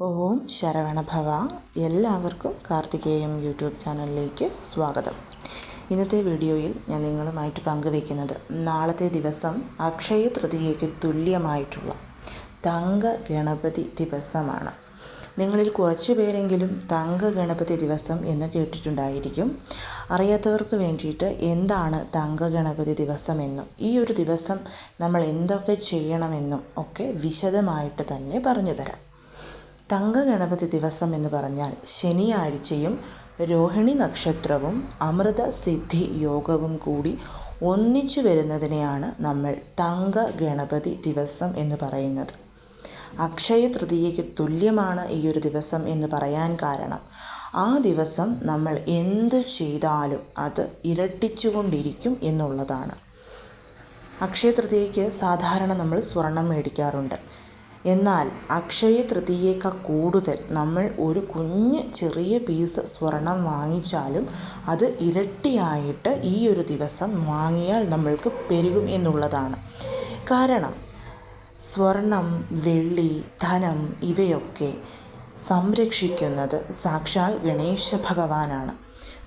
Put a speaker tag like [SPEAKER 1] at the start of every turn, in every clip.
[SPEAKER 1] ഓം ശരവണഭവ എല്ലാവർക്കും കാർത്തികേയം യൂട്യൂബ് ചാനലിലേക്ക് സ്വാഗതം. ഇന്നത്തെ വീഡിയോയിൽ ഞാൻ നിങ്ങളുമായിട്ട് പങ്കുവയ്ക്കുന്നത് നാളത്തെ ദിവസം അക്ഷയ തൃതീയയ്ക്ക് തുല്യമായിട്ടുള്ള തങ്ക ഗണപതി ദിവസമാണ്. നിങ്ങളിൽ കുറച്ച് പേരെങ്കിലും തങ്ക ഗണപതി ദിവസം എന്ന് കേട്ടിട്ടുണ്ടായിരിക്കും. അറിയാത്തവർക്ക് വേണ്ടിയിട്ട് എന്താണ് തങ്ക ഗണപതി ദിവസമെന്നും ഈ ഒരു ദിവസം നമ്മൾ എന്തൊക്കെ ചെയ്യണമെന്നും ഒക്കെ വിശദമായിട്ട് തന്നെ പറഞ്ഞു തരാം. തങ്ക ഗണപതി ദിവസം എന്ന് പറഞ്ഞാൽ ശനിയാഴ്ചയും രോഹിണി നക്ഷത്രവും അമൃത സിദ്ധി യോഗവും കൂടി ഒന്നിച്ചു വരുന്നതിനെയാണ് നമ്മൾ തങ്ക ഗണപതി ദിവസം എന്ന് പറയുന്നത്. അക്ഷയ തൃതീയയ്ക്ക് തുല്യമാണ് ഈ ഒരു ദിവസം എന്ന് പറയാൻ കാരണം. ആ ദിവസം നമ്മൾ എന്ത് ചെയ്താലും അത് ഇരട്ടിച്ചുകൊണ്ടിരിക്കും എന്നുള്ളതാണ്. അക്ഷയ തൃതീയയ്ക്ക് സാധാരണ നമ്മൾ സ്വർണം മേടിക്കാറുണ്ട്. എന്നാൽ അക്ഷയ തൃതീയേക്കാൾ കൂടുതൽ നമ്മൾ ഒരു കുഞ്ഞ് ചെറിയ പീസ് സ്വർണം വാങ്ങിച്ചാലും അത് ഇരട്ടിയായിട്ട് ഈ ഒരു ദിവസം വാങ്ങിയാൽ നമ്മൾക്ക് പെരുകും എന്നുള്ളതാണ്. കാരണം സ്വർണം വെള്ളി ധനം ഇവയൊക്കെ സംരക്ഷിക്കുന്നത് സാക്ഷാൽ ഗണേശ ഭഗവാനാണ്.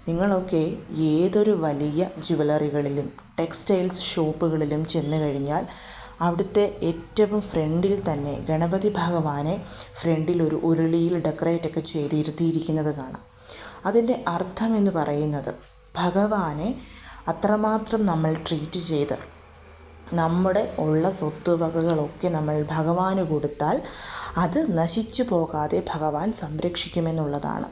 [SPEAKER 1] നിങ്ങളൊക്കെ ഏതൊരു വലിയ ജുവലറികളിലും ടെക്സ്റ്റൈൽസ് ഷോപ്പുകളിലും ചെന്നു കഴിഞ്ഞാൽ അവിടുത്തെ ഏറ്റവും ഫ്രണ്ടിൽ തന്നെ ഗണപതി ഭഗവാനെ ഫ്രണ്ടിൽ ഒരു ഉരുളിയിൽ ഡെക്കറേറ്റ് ഒക്കെ ചെയ്തിരുത്തിയിരിക്കുന്നത് കാണാം. അതിന്റെ അർത്ഥം എന്ന് പറയുന്നത് ഭഗവാനെ അത്രമാത്രം നമ്മൾ ട്രീറ്റ് ചെയ്ത് നമ്മുടെ ഉള്ള സ്വത്തുവകകളൊക്കെ നമ്മൾ ഭഗവാന് കൊടുത്താൽ അത് നശിച്ചു പോകാതെ ഭഗവാൻ സംരക്ഷിക്കുമെന്നുള്ളതാണ്.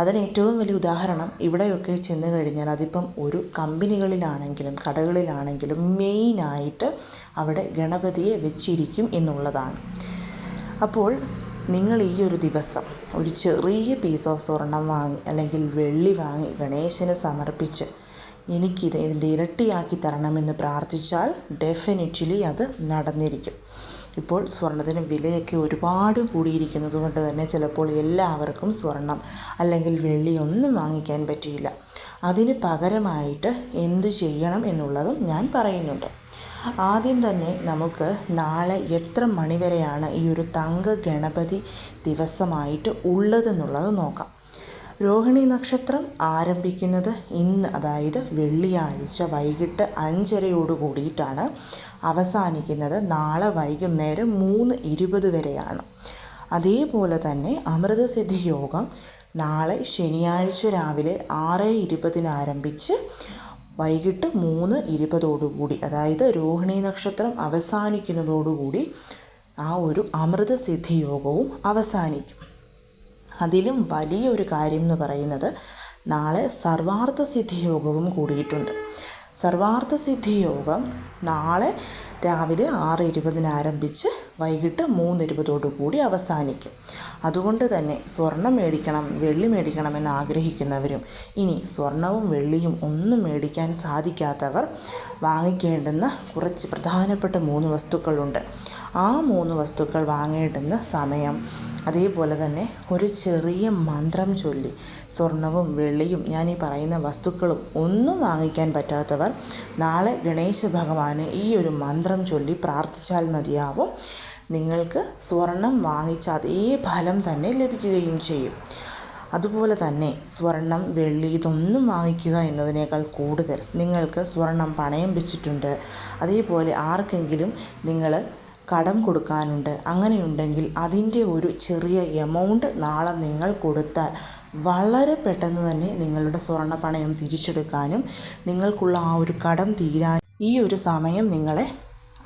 [SPEAKER 1] അതിന് ഏറ്റവും വലിയ ഉദാഹരണം ഇവിടെയൊക്കെ ചെന്ന് കഴിഞ്ഞാൽ അതിപ്പം ഒരു കമ്പനികളിലാണെങ്കിലും കടകളിലാണെങ്കിലും മെയിനായിട്ട് അവിടെ ഗണപതിയെ വെച്ചിരിക്കും എന്നുള്ളതാണ്. അപ്പോൾ നിങ്ങൾ ഈ ഒരു ദിവസം ഒരു ചെറിയ പീസ് ഓഫ് സ്വർണം വാങ്ങി അല്ലെങ്കിൽ വെള്ളി വാങ്ങി ഗണേശന് സമർപ്പിച്ച് എനിക്കിത് ഇതിന്റെ ഇരട്ടിയാക്കി തരണമെന്ന് പ്രാർത്ഥിച്ചാൽ ഡെഫിനറ്റ്ലി അത് നടന്നിരിക്കും. ഇപ്പോൾ സ്വർണത്തിന് വിലയൊക്കെ ഒരുപാട് കൂടിയിരിക്കുന്നത് കൊണ്ട് തന്നെ ചിലപ്പോൾ എല്ലാവർക്കും സ്വർണം അല്ലെങ്കിൽ വെള്ളി ഒന്നും വാങ്ങിക്കാൻ പറ്റിയില്ല. അതിന് പകരമായിട്ട് എന്ത് ചെയ്യണം എന്നുള്ളതും ഞാൻ പറയുന്നുണ്ട്. ആദ്യം തന്നെ നമുക്ക് നാളെ എത്ര മണിവരെയാണ് ഈ ഒരു തങ്ക ഗണപതി ദിവസമായിട്ട് ഉള്ളതെന്നുള്ളത് നോക്കാം. രോഹിണി നക്ഷത്രം ആരംഭിക്കുന്നത് ഇന്ന് അതായത് വെള്ളിയാഴ്ച വൈകിട്ട് അഞ്ചരയോട് കൂടിയിട്ടാണ് അവസാനിക്കുന്നത്. നാളെ വൈകുന്നേരം മൂന്ന് ഇരുപത് വരെയാണ്. അതേപോലെ തന്നെ അമൃതസിദ്ധി യോഗം നാളെ ശനിയാഴ്ച രാവിലെ ആറ് ഇരുപതിന് ആരംഭിച്ച് വൈകിട്ട് മൂന്ന് ഇരുപതോടുകൂടി അതായത് രോഹിണി നക്ഷത്രം അവസാനിക്കുന്നതോടുകൂടി ആ ഒരു അമൃതസിദ്ധി യോഗവും അവസാനിക്കും. അതിലും വലിയൊരു കാര്യം എന്ന് പറയുന്നത് നാളെ സർവാർത്ഥ സിദ്ധി യോഗവും കൂടിയിട്ടുണ്ട്. സർവാർത്ഥ സിദ്ധി യോഗം നാളെ രാവിലെ ആറ് ഇരുപതിന് ആരംഭിച്ച് വൈകിട്ട് മൂന്ന് ഇരുപതോടു കൂടി അവസാനിക്കും. അതുകൊണ്ട് തന്നെ സ്വർണം മേടിക്കണം വെള്ളി മേടിക്കണമെന്ന് ആഗ്രഹിക്കുന്നവരും ഇനി സ്വർണവും വെള്ളിയും ഒന്നും മേടിക്കാൻ സാധിക്കാത്തവർ വാങ്ങിക്കേണ്ടുന്ന കുറച്ച് പ്രധാനപ്പെട്ട മൂന്ന് വസ്തുക്കളുണ്ട്. ആ മൂന്ന് വസ്തുക്കൾ വാങ്ങേണ്ടുന്ന സമയം. അതേപോലെ തന്നെ ഒരു ചെറിയ മന്ത്രം ചൊല്ലി. സ്വർണവും വെള്ളിയും ഞാൻ ഈ പറയുന്ന വസ്തുക്കളും ഒന്നും വാങ്ങിക്കാൻ പറ്റാത്തവർ നാളെ ഗണേശ ഭഗവാന് ഈ ഒരു മന്ത്രം ചൊല്ലി പ്രാർത്ഥിച്ചാൽ മതിയാവും. നിങ്ങൾക്ക് സ്വർണം വാങ്ങിച്ച അതേ ഫലം തന്നെ ലഭിക്കുകയും ചെയ്യും. അതുപോലെ തന്നെ സ്വർണം വെള്ളി ഇതൊന്നും വാങ്ങിക്കുക എന്നതിനേക്കാൾ കൂടുതൽ നിങ്ങൾക്ക് സ്വർണം പണയം വെച്ചിട്ടുണ്ട്. അതേപോലെ ആർക്കെങ്കിലും നിങ്ങൾ കടം കൊടുക്കാനുണ്ട്. അങ്ങനെയുണ്ടെങ്കിൽ അതിന്റെ ഒരു ചെറിയ എമൗണ്ട് നാളെ നിങ്ങൾ കൊടുത്താൽ വളരെ പെട്ടെന്ന് തന്നെ നിങ്ങളുടെ സ്വർണ പണയം തിരിച്ചെടുക്കാനും നിങ്ങൾക്കുള്ള ആ ഒരു കടം തീരാൻ ഈ ഒരു സമയം നിങ്ങളെ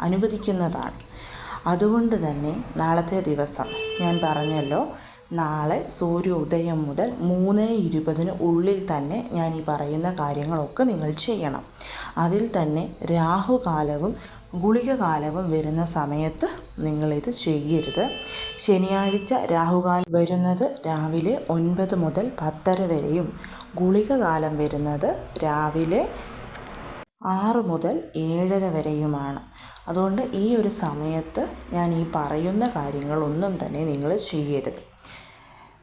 [SPEAKER 1] അനുവദിക്കുന്നതാണ്. അതുകൊണ്ട് തന്നെ നാളത്തെ ദിവസം ഞാൻ പറഞ്ഞല്ലോ നാളെ സൂര്യോദയം മുതൽ മൂന്ന് ഇരുപതിന് ഉള്ളിൽ തന്നെ ഞാൻ ഈ പറയുന്ന കാര്യങ്ങളൊക്കെ നിങ്ങൾ ചെയ്യണം. അതിൽ തന്നെ രാഹുകാലവും ഗുളികകാലവും വരുന്ന സമയത്ത് നിങ്ങളിത് ചെയ്യരുത്. ശനിയാഴ്ച രാഹുകാലം വരുന്നത് രാവിലെ ഒൻപത് മുതൽ പത്തര വരെയും. ഗുളിക കാലം വരുന്നത് രാവിലെ ആറ് മുതൽ ഏഴര വരെയുമാണ്. അതുകൊണ്ട് ഈ ഒരു സമയത്ത് ഞാൻ ഈ പറയുന്ന കാര്യങ്ങളൊന്നും തന്നെ നിങ്ങൾ ചെയ്യരുത്.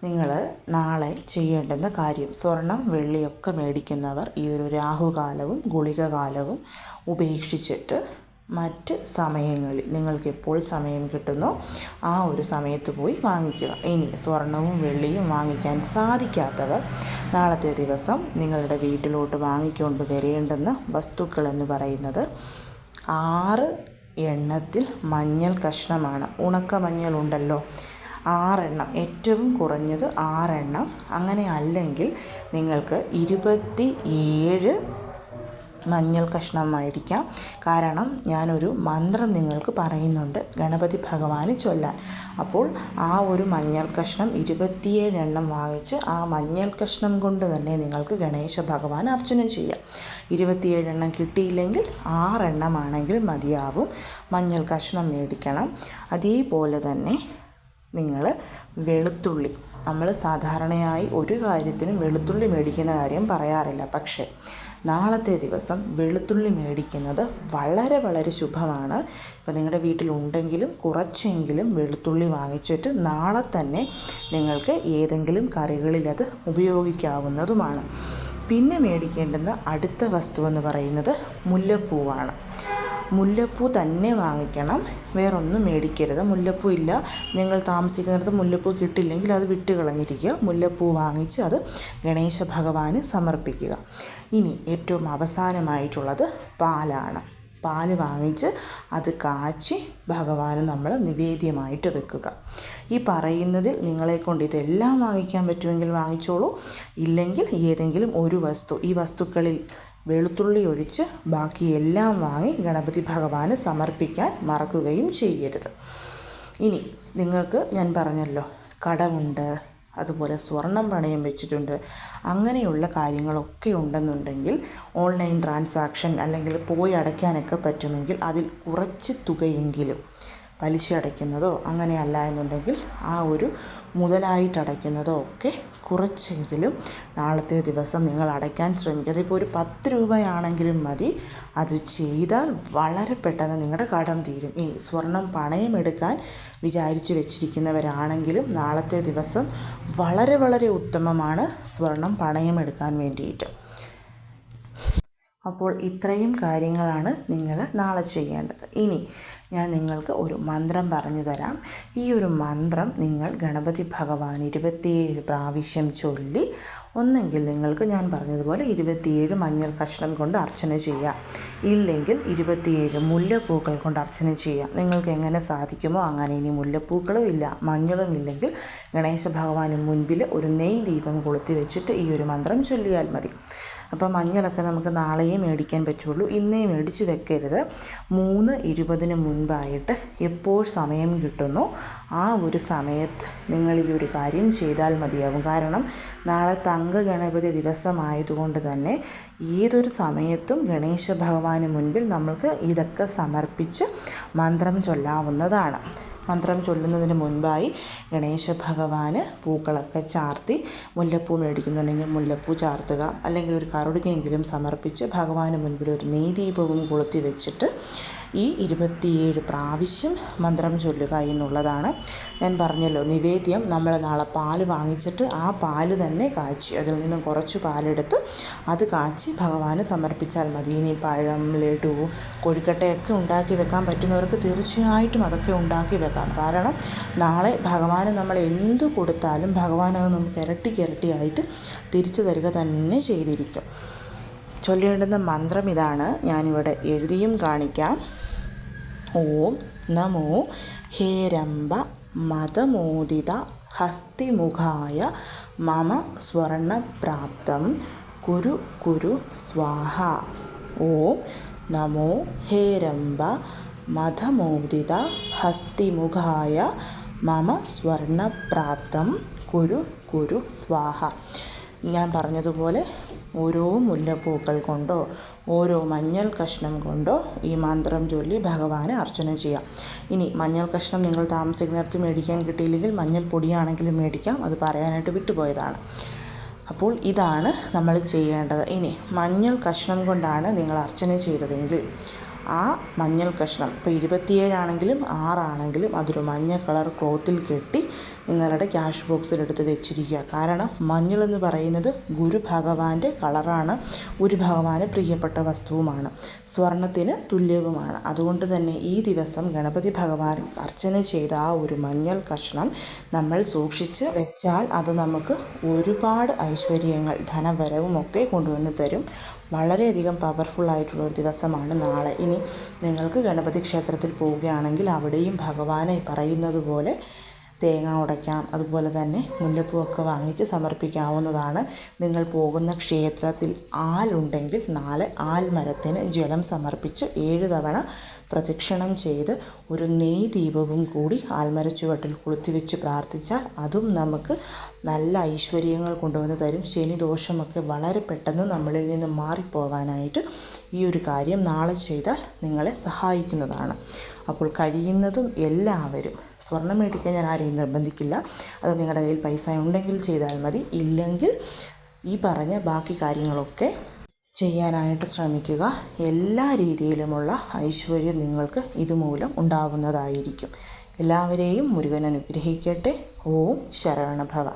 [SPEAKER 1] നിങ്ങൾ നാളെ ചെയ്യേണ്ടുന്ന കാര്യം സ്വർണം വെള്ളിയൊക്കെ മേടിക്കുന്നവർ ഈ ഒരു രാഹുകാലവും ഗുളികകാലവും ഉപേക്ഷിച്ചിട്ട് മറ്റ് സമയങ്ങളിൽ നിങ്ങൾക്ക് എപ്പോൾ സമയം കിട്ടുന്നോ ആ ഒരു സമയത്ത് പോയി വാങ്ങിക്കുക. ഇനി സ്വർണവും വെള്ളിയും വാങ്ങിക്കാൻ സാധിക്കാത്തവർ നാളത്തെ ദിവസം നിങ്ങളുടെ വീട്ടിലോട്ട് വാങ്ങിക്കൊണ്ട് വരേണ്ടുന്ന വസ്തുക്കൾ എന്ന് പറയുന്നത് ആറ് എണ്ണത്തിൽ മഞ്ഞൾ കഷ്ണമാണ്. ഉണക്ക മഞ്ഞൾ ഉണ്ടല്ലോ. ആറെണ്ണം. ഏറ്റവും കുറഞ്ഞത് ആറെണ്ണം. അങ്ങനെ അല്ലെങ്കിൽ നിങ്ങൾക്ക് ഇരുപത്തി ഏഴ് മഞ്ഞൾ കഷ്ണമായിരിക്കാം. കാരണം ഞാനൊരു മന്ത്രം നിങ്ങൾക്ക് പറയുന്നുണ്ട്. ഗണപതി ഭഗവാന് ചൊല്ലാൻ. അപ്പോൾ ആ ഒരു മഞ്ഞൾ കഷ്ണം ഇരുപത്തിയേഴ് എണ്ണം വാങ്ങിച്ച് ആ മഞ്ഞൾ കഷ്ണം കൊണ്ട് തന്നെ നിങ്ങൾക്ക് ഗണേശ ഭഗവാൻ അർച്ചന ചെയ്യാം. ഇരുപത്തിയേഴ് എണ്ണം കിട്ടിയില്ലെങ്കിൽ ആറെണ്ണമാണെങ്കിൽ മതിയാവും. മഞ്ഞൾ കഷ്ണം മേടിക്കണം. അതേപോലെ തന്നെ നിങ്ങൾ വെളുത്തുള്ളി. നമ്മൾ സാധാരണയായി ഒരു കാര്യത്തിനും വെളുത്തുള്ളി മേടിക്കുന്ന കാര്യം പറയാറില്ല. പക്ഷേ നാളത്തെ ദിവസം വെളുത്തുള്ളി മേടിക്കുന്നത് വളരെ വളരെ ശുഭമാണ്. ഇപ്പോൾ നിങ്ങളുടെ വീട്ടിലുണ്ടെങ്കിലും കുറച്ചെങ്കിലും വെളുത്തുള്ളി വാങ്ങിച്ചിട്ട് നാളെ തന്നെ നിങ്ങൾക്ക് ഏതെങ്കിലും കറികളിൽ അത് ഉപയോഗിക്കാവുന്നതുമാണ്. പിന്നെ മേടിക്കേണ്ടുന്ന അടുത്ത വസ്തു എന്ന് പറയുന്നത് മുല്ലപ്പൂവാണ്. മുല്ലപ്പൂ തന്നെ വാങ്ങിക്കണം. വേറൊന്നും മേടിക്കരുത്. മുല്ലപ്പൂ ഇല്ല. നിങ്ങൾ താമസിക്കുന്നിടത്ത് മുല്ലപ്പൂ കിട്ടില്ലെങ്കിൽ അത് വിട്ട് കളഞ്ഞിരിക്കുക. മുല്ലപ്പൂ വാങ്ങിച്ച് അത് ഗണേശ ഭഗവാന് സമർപ്പിക്കുക. ഇനി ഏറ്റവും അവസാനമായിട്ടുള്ളത് പാലാണ്. പാൽ വാങ്ങിച്ച് അത് കാച്ചി ഭഗവാന് നമ്മൾ നിവേദ്യമായിട്ട് വെക്കുക. ഈ പറയുന്നതിൽ നിങ്ങളെ കൊണ്ട് ഇതെല്ലാം വാങ്ങിക്കാൻ പറ്റുമെങ്കിൽ വാങ്ങിച്ചോളൂ. ഇല്ലെങ്കിൽ ഏതെങ്കിലും ഒരു വസ്തു. ഈ വസ്തുക്കളിൽ വെളുത്തുള്ളി ഒഴിച്ച് ബാക്കിയെല്ലാം വാങ്ങി ഗണപതി ഭഗവാന് സമർപ്പിക്കാൻ മറക്കുകയും ചെയ്യരുത്. ഇനി നിങ്ങൾക്ക് ഞാൻ പറഞ്ഞല്ലോ കടമുണ്ട് അതുപോലെ സ്വർണം പണയം വെച്ചിട്ടുണ്ട് അങ്ങനെയുള്ള കാര്യങ്ങളൊക്കെ ഉണ്ടെന്നുണ്ടെങ്കിൽ ഓൺലൈൻ ട്രാൻസാക്ഷൻ അല്ലെങ്കിൽ പോയി അടയ്ക്കാനൊക്കെ പറ്റുമെങ്കിൽ അതിൽ കുറച്ച് തുകയെങ്കിലും പലിശ അടയ്ക്കുന്നതോ അങ്ങനെയല്ല എന്നുണ്ടെങ്കിൽ ആ ഒരു മുതലായിട്ട് അടയ്ക്കുന്നതോ ഒക്കെ കുറച്ചെങ്കിലും നാളത്തെ ദിവസം നിങ്ങൾ അടയ്ക്കാൻ ശ്രമിക്കുക അതിപ്പോൾ ഒരു പത്ത് രൂപയാണെങ്കിലും മതി. അത് ചെയ്താൽ വളരെ പെട്ടെന്ന് നിങ്ങളുടെ കടം തീരും. ഈ സ്വർണം പണയമെടുക്കാൻ വിചാരിച്ചു വെച്ചിരിക്കുന്നവരാണെങ്കിലും നാളത്തെ ദിവസം വളരെ വളരെ ഉത്തമമാണ് സ്വർണം പണയമെടുക്കാൻ വേണ്ടിയിട്ട്. അപ്പോൾ ഇത്രയും കാര്യങ്ങളാണ് നിങ്ങൾ നാളെ ചെയ്യേണ്ടത്. ഇനി ഞാൻ നിങ്ങൾക്ക് ഒരു മന്ത്രം പറഞ്ഞു തരാം. ഈ ഒരു മന്ത്രം നിങ്ങൾ ഗണപതി ഭഗവാൻ ഇരുപത്തിയേഴ് പ്രാവശ്യം ചൊല്ലി ഒന്നെങ്കിൽ നിങ്ങൾക്ക് ഞാൻ പറഞ്ഞതുപോലെ ഇരുപത്തിയേഴ് മഞ്ഞൾ കഷ്ണം കൊണ്ട് അർച്ചന ചെയ്യാം. ഇല്ലെങ്കിൽ ഇരുപത്തിയേഴ് മുല്ലപ്പൂക്കൾ കൊണ്ട് അർച്ചന ചെയ്യാം. നിങ്ങൾക്ക് എങ്ങനെ സാധിക്കുമോ അങ്ങനെ ഇനി മുല്ലപ്പൂക്കളും ഇല്ല. മഞ്ഞളും ഇല്ലെങ്കിൽ ഗണേശ ഭഗവാന് മുൻപിൽ ഒരു നെയ് ദീപം കൊളുത്തി വെച്ചിട്ട് ഈ ഒരു മന്ത്രം ചൊല്ലിയാൽ മതി. അപ്പോൾ മഞ്ഞളൊക്കെ നമുക്ക് നാളെയേ മേടിക്കാൻ പറ്റുള്ളൂ. ഇന്നേ മേടിച്ച് വെക്കരുത്. മൂന്ന് ഇരുപതിന് മുൻപായിട്ട് എപ്പോൾ സമയം കിട്ടുന്നു ആ ഒരു സമയത്ത് നിങ്ങൾ ഈ ഒരു കാര്യം ചെയ്താൽ മതിയാവും. കാരണം നാളെ തങ്ക ഗണപതി ദിവസമായതുകൊണ്ട് തന്നെ ഏതൊരു സമയത്തും ഗണേശ ഭഗവാന് മുൻപിൽ നമ്മൾക്ക് ഇതൊക്കെ സമർപ്പിച്ച് മന്ത്രം ചൊല്ലാവുന്നതാണ്. മന്ത്രം ചൊല്ലുന്നതിന് മുൻപായി ഗണേശ ഭഗവാന് പൂക്കളൊക്കെ ചാർത്തി മുല്ലപ്പൂ മേടിക്കുന്നുണ്ടെങ്കിൽ മുല്ലപ്പൂ ചാർത്തുക. അല്ലെങ്കിൽ ഒരു കറുടുകയെങ്കിലും സമർപ്പിച്ച് ഭഗവാന് മുൻപിൽ ഒരു നെയ്ദീപവും കൊളുത്തി വെച്ചിട്ട് ഈ ഇരുപത്തിയേഴ് പ്രാവശ്യം മന്ത്രം ചൊല്ലുക എന്നുള്ളതാണ് ഞാൻ പറഞ്ഞല്ലോ. നിവേദ്യം നമ്മൾ നാളെ പാൽ വാങ്ങിച്ചിട്ട് ആ പാൽ തന്നെ കാച്ചി അതിൽ നിന്നും കുറച്ച് പാലെടുത്ത് അത് കാച്ചി ഭഗവാന് സമർപ്പിച്ചാൽ മതി. ഇനി പഴം ലഡു കൊഴുക്കട്ടയൊക്കെ ഉണ്ടാക്കി വെക്കാൻ പറ്റുന്നവർക്ക് തീർച്ചയായിട്ടും അതൊക്കെ ഉണ്ടാക്കി വെക്കാം. കാരണം നാളെ ഭഗവാന് നമ്മൾ എന്ത് കൊടുത്താലും ഭഗവാൻ അത് നമുക്ക് ഇരട്ടിക്ക് ഇരട്ടിയായിട്ട് തിരിച്ചു തരിക തന്നെ ചെയ്തിരിക്കും. ചൊല്ലേണ്ടുന്ന മന്ത്രം ഇതാണ്. ഞാനിവിടെ എഴുതിയും കാണിക്കാം. ഓം നമോ ഹേരംബ മതമോദിത ഹസ്തിമുഖായ മമ സ്വർണപ്രാപ്തം കുരു കുരു സ്വാഹ. ഓം നമോ ഹേരംബ മതമോദിത ഹസ്തിമുഖായ മമ സ്വർണപ്രാപ്തം കുരു കുരു സ്വാഹ. ഞാൻ പറഞ്ഞതുപോലെ ഓരോ മുല്ലപ്പൂക്കൾ കൊണ്ടോ ഓരോ മഞ്ഞൾ കഷ്ണം കൊണ്ടോ ഈ മന്ത്രം ചൊല്ലി ഭഗവാനെ അർച്ചന ചെയ്യാം. ഇനി മഞ്ഞൾ കഷ്ണം നിങ്ങൾ താമസിക്കുന്നിടത്ത് മേടിക്കാൻ കിട്ടിയില്ലെങ്കിൽ മഞ്ഞൾ പൊടിയാണെങ്കിലും മേടിക്കാം. അത് പറയാനായിട്ട് വിട്ടുപോയതാണ്. അപ്പോൾ ഇതാണ് നമ്മൾ ചെയ്യേണ്ടത്. ഇനി മഞ്ഞൾ കഷ്ണം കൊണ്ടാണ് നിങ്ങൾ അർച്ചന ചെയ്തതെങ്കിൽ ആ മഞ്ഞൾ കഷ്ണം ഇപ്പോൾ ഇരുപത്തിയേഴാണെങ്കിലും ആറാണെങ്കിലും അതൊരു മഞ്ഞ കളർ ക്ലോത്തിൽ കെട്ടി നിങ്ങളുടെ ക്യാഷ് ബോക്സിലെടുത്ത് വെച്ചിരിക്കുക. കാരണം മഞ്ഞൾ എന്ന് പറയുന്നത് ഗുരു ഭഗവാന്റെ കളറാണ്. ഗുരു ഭഗവാന് പ്രിയപ്പെട്ട വസ്തുവുമാണ്. സ്വർണത്തിന് തുല്യവുമാണ്. അതുകൊണ്ട് തന്നെ ഈ ദിവസം ഗണപതി ഭഗവാൻ അർച്ചന ചെയ്ത ആ ഒരു മഞ്ഞൾ കഷ്ണം നമ്മൾ സൂക്ഷിച്ച് വെച്ചാൽ അത് നമുക്ക് ഒരുപാട് ഐശ്വര്യങ്ങൾ ധനവരവും ഒക്കെ കൊണ്ടുവന്ന് തരും. വളരെയധികം പവർഫുൾ ആയിട്ടുള്ള ഒരു ദിവസമാണ് നാളെ. ഇനി നിങ്ങൾക്ക് ഗണപതി ക്ഷേത്രത്തിൽ പോവുകയാണെങ്കിൽ അവിടെയും ഭഗവാനെ പറയുന്നത് പോലെ തേങ്ങ ഉടയ്ക്കാം. അതുപോലെ തന്നെ മുല്ലപ്പൂവൊക്കെ വാങ്ങിച്ച് സമർപ്പിക്കാവുന്നതാണ്. നിങ്ങൾ പോകുന്ന ക്ഷേത്രത്തിൽ ആലുണ്ടെങ്കിൽ നാല് ആൽ മരത്തിന് ജലം സമർപ്പിച്ച് ഏഴ് തവണ പ്രദക്ഷിണം ചെയ്ത് ഒരു നെയ് ദീപവും കൂടി ആൽമരച്ചുവട്ടിൽ കുളുത്തിവെച്ച് പ്രാർത്ഥിച്ചാൽ അതും നമുക്ക് നല്ല ഐശ്വര്യങ്ങൾ കൊണ്ടുവന്ന് തരും. ശനിദോഷമൊക്കെ വളരെ പെട്ടെന്ന് നമ്മളിൽ നിന്ന് മാറിപ്പോകാനായിട്ട് ഈ ഒരു കാര്യം നാളെ ചെയ്താൽ നിങ്ങളെ സഹായിക്കുന്നതാണ്. അപ്പോൾ കഴിയുന്നതും എല്ലാവരും സ്വർണം മേടിക്കാൻ ഞാൻ ആരെയും നിർബന്ധിക്കില്ല. അത് നിങ്ങളുടെ കയ്യിൽ പൈസ ഉണ്ടെങ്കിൽ ചെയ്താൽ മതി. ഇല്ലെങ്കിൽ ഈ പറഞ്ഞ ബാക്കി കാര്യങ്ങളൊക്കെ ചെയ്യാനായിട്ട് ശ്രമിക്കുക. എല്ലാ രീതിയിലുമുള്ള ഐശ്വര്യം നിങ്ങൾക്ക് ഇതുമൂലം ഉണ്ടാകുന്നതായിരിക്കും എല്ലാവരെയും മുരുകൻ അനുഗ്രഹിക്കട്ടെ. ഓം ശരവണഭവ